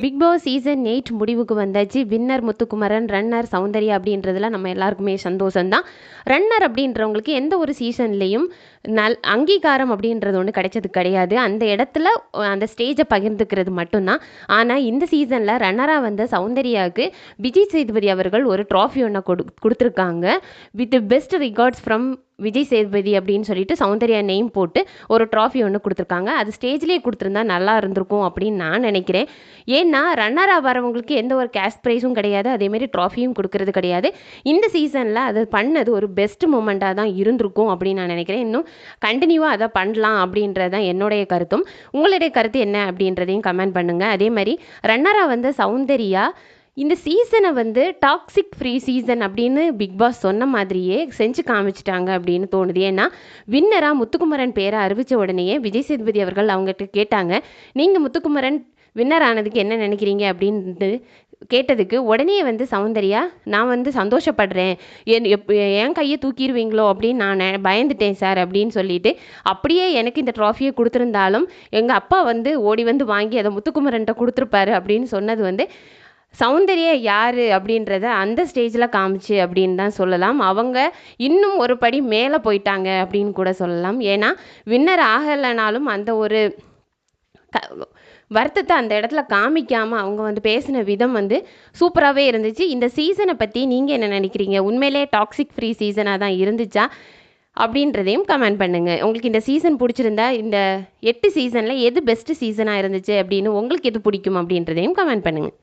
Big Boss season eight முடிவுக்கு வந்தாச்சு. Winner Muthukumaran runner Soundarya அப்படின்றதுல நம்ம எல்லாருக்குமே சந்தோஷம்தான். ரன்னர் அப்படின்றவங்களுக்கு எந்த ஒரு சீசன்லேயும் நல் அங்கீகாரம் அப்படின்றது ஒன்று கிடைச்சது கிடையாது. அந்த இடத்துல அந்த ஸ்டேஜை பகிர்ந்துக்கிறது மட்டும்தான். ஆனால் இந்த சீசனில் ரன்னராக வந்த சௌந்தர்யாவுக்கு விஜய் சேதுபதி அவர்கள் ஒரு ட்ராஃபி ஒன்று கொடு கொடுத்துருக்காங்க. With best regards from Vijay Sethupathi அப்படின்னு சொல்லிட்டு சௌந்தர்யா நேம் போட்டு ஒரு ட்ராஃபி ஒன்று கொடுத்துருக்காங்க. அது ஸ்டேஜ்லேயே கொடுத்துருந்தா நல்லா இருந்திருக்கும் அப்படின்னு நான் நினைக்கிறேன். ஏன்னா ரன்னராக வரவங்களுக்கு எந்த ஒரு கேஷ் ப்ரைஸும் கிடையாது. அதேமாரி ட்ராஃபியும் கொடுக்கறது கிடையாது. இந்த சீசனில் அது பண்ணது ஒரு பெஸ்ட் மூமெண்ட்டாக தான் இருந்திருக்கும் அப்படின்னு நான் நினைக்கிறேன். இன்னும் கண்டினியூவாக அதை பண்ணலாம் அப்படின்றது தான் என்னுடைய கருத்தும். உங்களுடைய கருத்து என்ன அப்படின்றதையும் கமெண்ட் பண்ணுங்கள் அதே மாதிரி ரன்னராக வந்து சௌந்தர்யா இந்த சீசனை வந்து டாக்ஸிக் ஃப்ரீ சீசன் அப்படின்னு பிக் பாஸ் சொன்ன மாதிரியே செஞ்சு காமிச்சிட்டாங்க அப்படின்னு தோணுது. ஏன்னா வின்னராக முத்துக்குமரன் பேரை அறிவித்த உடனேயே விஜய் சேதுபதி அவர்கள் அவங்ககிட்ட கேட்டாங்க. நீங்கள் முத்துக்குமரன் வின்னர் ஆனதுக்கு என்ன நினைக்கிறீங்க அப்படின்ட்டு கேட்டதுக்கு உடனே வந்து சௌந்தர்யா நான் வந்து சந்தோஷப்படுறேன். என் எப் என் கையை தூக்கிடுவீங்களோ அப்படின்னு நான் நெ- பயந்துட்டேன் சார் அப்படின்னு சொல்லிட்டு அப்படியே எனக்கு இந்த ட்ராஃபியை கொடுத்துருந்தாலும் எங்கள் அப்பா வந்து ஓடி வந்து வாங்கி அதை முத்துக்குமரன்ட்ட கொடுத்துருப்பாரு அப்படின்னு சொன்னது வந்து சௌந்தர்யா யார் அப்படின்றத அந்த ஸ்டேஜில் காமிச்சு அப்படின்னு தான் சொல்லலாம். அவங்க இன்னும் ஒரு படி மேலே போயிட்டாங்க அப்படின்னு கூட சொல்லலாம். ஏன்னா வின்னர் ஆகலைனாலும் அந்த ஒரு க வருத்தத்தை அந்த இடத்துல காமிக்காமல் அவங்க வந்து பேசின விதம் வந்து சூப்பராகவே இருந்துச்சு. இந்த சீசனை பற்றி நீங்கள் என்ன நினைக்கிறீங்க? உண்மையிலே டாக்ஸிக் ஃப்ரீ சீசனாக தான் இருந்துச்சா? அப்படின்றதையும் கமெண்ட் பண்ணுங்கள் உங்களுக்கு இந்த சீசன் பிடிச்சிருந்தா இந்த எட்டு சீசனில் எது பெஸ்ட்டு சீசனாக இருந்துச்சு அப்படின்னு உங்களுக்கு எது பிடிக்கும் அப்படின்றதையும் கமெண்ட் பண்ணுங்கள்